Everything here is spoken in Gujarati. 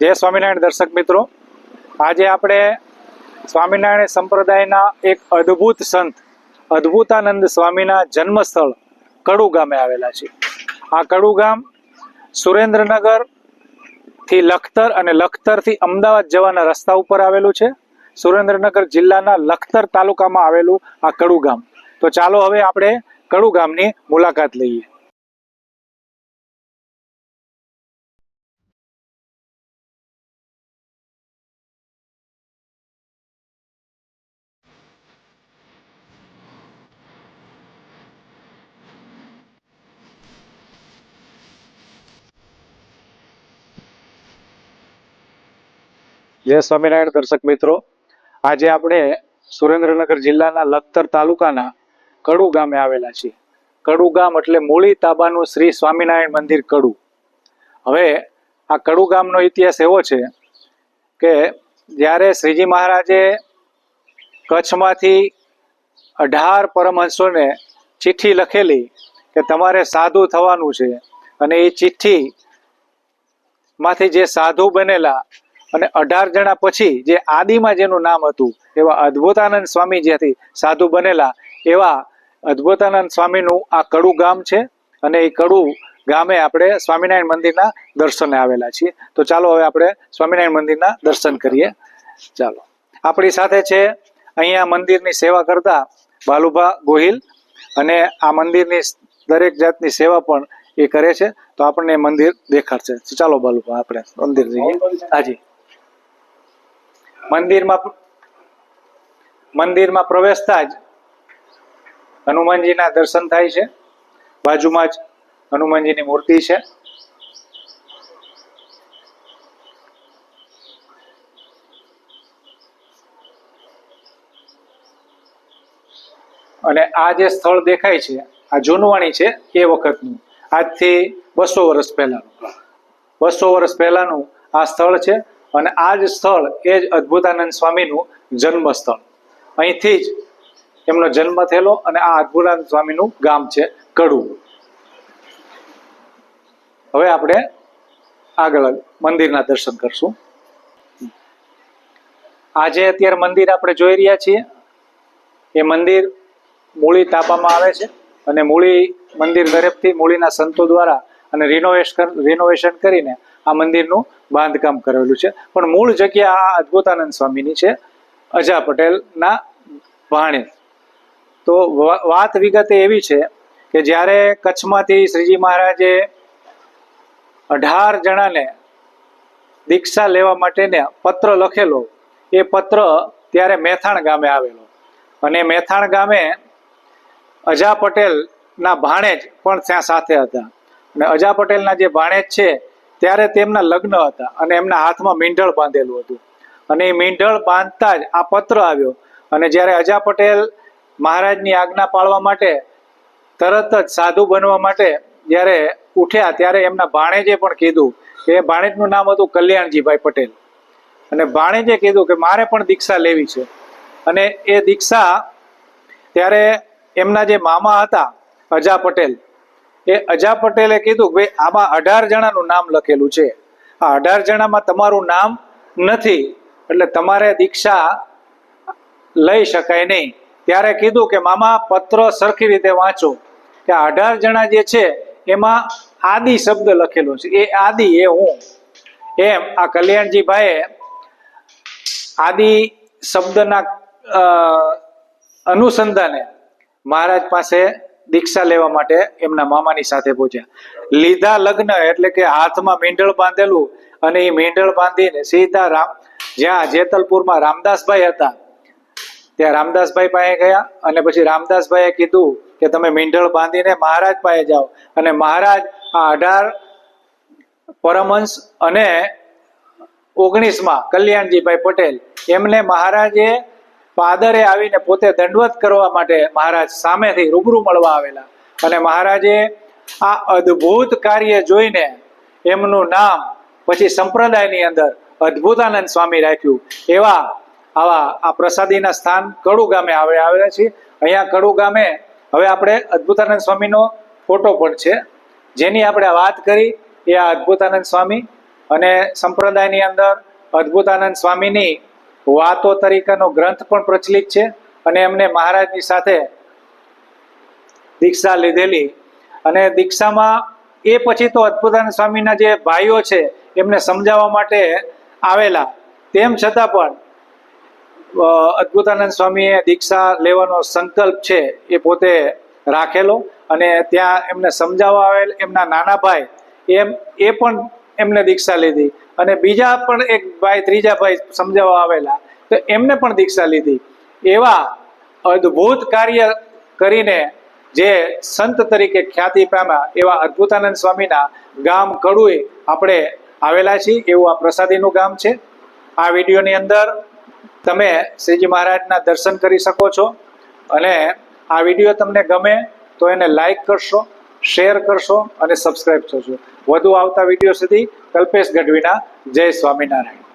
જય સ્વામિનારાયણ દર્શક મિત્રો. આજે આપણે સ્વામિનારાયણ સંપ્રદાયના એક અદ્ભુત સંત, અદ્ભુતાનંદ સ્વામીના જન્મસ્થળ કડુ ગામે આવેલા છે. આ કડુ ગામ સુરેન્દ્રનગરથી લખતર અને લખતરથી અમદાવાદ જવાના રસ્તા ઉપર આવેલું છે. સુરેન્દ્રનગર જિલ્લાના લખતર તાલુકામાં આવેલું આ કડુ ગામ. તો ચાલો હવે આપણે કડુ ગામની મુલાકાત લઈએ. જય સ્વામિનારાયણ દર્શક મિત્રો. આજે આપણે સુરેન્દ્રનગર જિલ્લાના લખતર તાલુકાના કડુ ગામે આવેલા છીએ. કડુ ગામ એટલે મૂળી તાબાનું શ્રી સ્વામિનારાયણ મંદિર કડુ. હવે આ કડુ ગામનો ઇતિહાસ એવો છે કે જ્યારે શ્રીજી મહારાજે કચ્છમાંથી અઢાર પરમહંસોને ચિઠ્ઠી લખેલી કે તમારે સાધુ થવાનું છે અને એ ચિઠ્ઠી માંથી જે સાધુ બનેલા અને અઢાર જણા પછી જે આદિમાં જેનું નામ હતું, એવા અદ્ભુતાનંદ સ્વામી જેથી સાધુ બનેલા, એવા અદ્ભુતાનંદ સ્વામીનું આ કડુ ગામ છે અને એ કડુ ગામે આપણે સ્વામિનારાયણ મંદિરના દર્શને આવેલા છીએ. તો ચાલો હવે આપણે સ્વામિનારાયણ મંદિરના દર્શન કરીએ. ચાલો. આપણી સાથે છે અહીંયા મંદિરની સેવા કરતા ભાલુભા ગોહિલ અને આ મંદિરની દરેક જાતની સેવા પણ એ કરે છે. તો આપણને મંદિર દેખાડશે. ચાલો ભાલુભા, આપણે મંદિર જઈએ. હાજી. મંદિરમાં મંદિરમાં પ્રવેશતા જ હનુમાનજીના દર્શન થાય છે. બાજુમાં જ હનુમાનજીની મૂર્તિ છે. અને આ જે સ્થળ દેખાય છે, આ જૂનવાણી છે એ વખતનું. આજથી બસો વર્ષ પહેલાનું. બસો વર્ષ પહેલાનું આ સ્થળ છે. અને આ જ સ્થળ એ જ અદ્ભુતાનંદ સ્વામીનું જન્મ સ્થળ અહીંથી જ એમનો જન્મ થયેલો અને આ અદ્ભુતાનંદ સ્વામીનું ગામ છે કડુ. હવે આપણે આગળ મંદિરના દર્શન કરશું. આજે અત્યારે મંદિર આપણે જોઈ રહ્યા છીએ. એ મંદિર મૂળી તાબામાં આવે છે અને મૂળી મંદિર તરફથી મૂળીના સંતો દ્વારા અને રિનોવેશન રિનોવેશન કરીને આ મંદિરનું બાંધકામ કરેલું છે. પણ મૂળ જગ્યા આ અદ્ભુતાનંદ સ્વામીની છે, અજા પટેલના ભાણે તો વાત વિગતે એવી છે કે જ્યારે કચ્છમાંથી શ્રીજી મહારાજે અઢાર જણાને દીક્ષા લેવા માટેને પત્ર લખેલો, એ પત્ર ત્યારે મેથાણ ગામે આવેલો. અને મેથાણ ગામે અજા પટેલના ભાણેજ પણ ત્યાં સાથે હતા. અને અજા પટેલના જે ભાણેજ છે ત્યારે તેમના લગ્ન હતા અને એમના હાથમાં મીંઢળ બાંધેલું હતું. અને એ મીંઢળ બાંધતા જ આ પત્ર આવ્યો. અને જ્યારે અજા પટેલ મહારાજની આજ્ઞા પાળવા માટે તરત જ સાધુ બનવા માટે જ્યારે ઉઠ્યા ત્યારે એમના ભાણેજે પણ કીધું એ ભાણેજનું નામ હતું કલ્યાણજીભાઈ પટેલ. અને ભાણેજે કીધું કે મારે પણ દીક્ષા લેવી છે. અને એ દીક્ષા ત્યારે એમના જે મામા હતા અજા પટેલ એ અજા પટેલે કીધું ભાઈ, આમાં અઢાર જણાનું નામ લખેલું છે. આ અઢાર જણામાં તમારું નામ નથી, એટલે તમારે દીક્ષા લઈ શકાય નહીં. ત્યારે કીધું કે, મામા, પત્ર સરખી રીતે વાંચો. કે અઢાર જણા જે છે, એમાં આદિ શબ્દ લખેલો છે. એ આદિ એ હું. એમ આ કલ્યાણજીભાઈએ આદિ શબ્દના અનુસંધાને મહારાજ પાસે દીક્ષા લેવા માટે એમના મામાની સાથે પહોંચ્યા લીધા લગ્ન એટલે કે હાથમાં મીંડળ બાંધેલું અને એ મીંઢળ બાંધીને સીધા રામ, જ્યાં જેતલપુરમાં રામદાસભાઈ હતા, ત્યાં રામદાસભાઈ પાસે ગયા અને પછી રામદાસભાઈએ કીધું કે તમે મીંઢળ બાંધીને મહારાજ પાસે જાઓ. અને મહારાજ આ અઢાર પરમહંસ અને ઓગણીસમાં કલ્યાણજીભાઈ પટેલ, એમને મહારાજે પાદરે આવીને પોતે દંડવત કરવા માટે મહારાજ સામેથી રૂબરૂ મળવા આવેલા. અને મહારાજે આ અદ્ભુત કાર્ય જોઈને એમનું નામ પછી સંપ્રદાયની અંદર અદ્ભુતાનંદ સ્વામી રાખ્યું. એવા આવા આ પ્રસાદીના સ્થાન કડુ ગામે આવે આવેલા છે. અહીંયા કડુ ગામે હવે આપણે અદ્ભુતાનંદ સ્વામીનો ફોટો પણ છે. જેની આપણે વાત કરી એ આ અદ્ભુતાનંદ સ્વામી અને સંપ્રદાયની અંદર અદ્ભુતાનંદ સ્વામીની વાતો તરીકેનો ગ્રંથ પણ પ્રચલિત છે અને એમને મહારાજની સાથે દીક્ષા લીધેલી. અને દીક્ષામાં એ પછી તો અદ્ભુતાનંદ સ્વામીના જે ભાઈઓ છે, એમને સમજાવવા માટે આવેલા. તેમ છતાં પણ અદ્ભુતાનંદ સ્વામીએ દીક્ષા લેવાનો સંકલ્પ છે એ પોતે રાખેલો અને ત્યાં એમને સમજાવવા આવેલ એમના નાના ભાઈ એમ, એ પણ એમને દીક્ષા લીધી. અને બીજા પણ એક ભાઈ, ત્રીજા ભાઈ સમજાવવા આવેલા, તો એમને પણ દીક્ષા લીધી. એવા અદ્ભુત કાર્ય કરીને જે સંત તરીકે ખ્યાતિ પામ્યા, એવા અદ્ભુતાનંદ સ્વામીના ગામ કડુએ આપણે આવેલા છીએ. એવું આ પ્રસાદીનું ગામ છે. આ વિડીયોની અંદર તમે શ્રીજી મહારાજના દર્શન કરી શકો છો. અને આ વીડિયો તમને ગમે તો એને લાઈક કરશો. શેર કરશો અને સબસ્ક્રાઈબ કરશો વધુ આવતા વીડિયો સુધી કલ્પેશ ગઢવીના જય સ્વામિનારાયણ.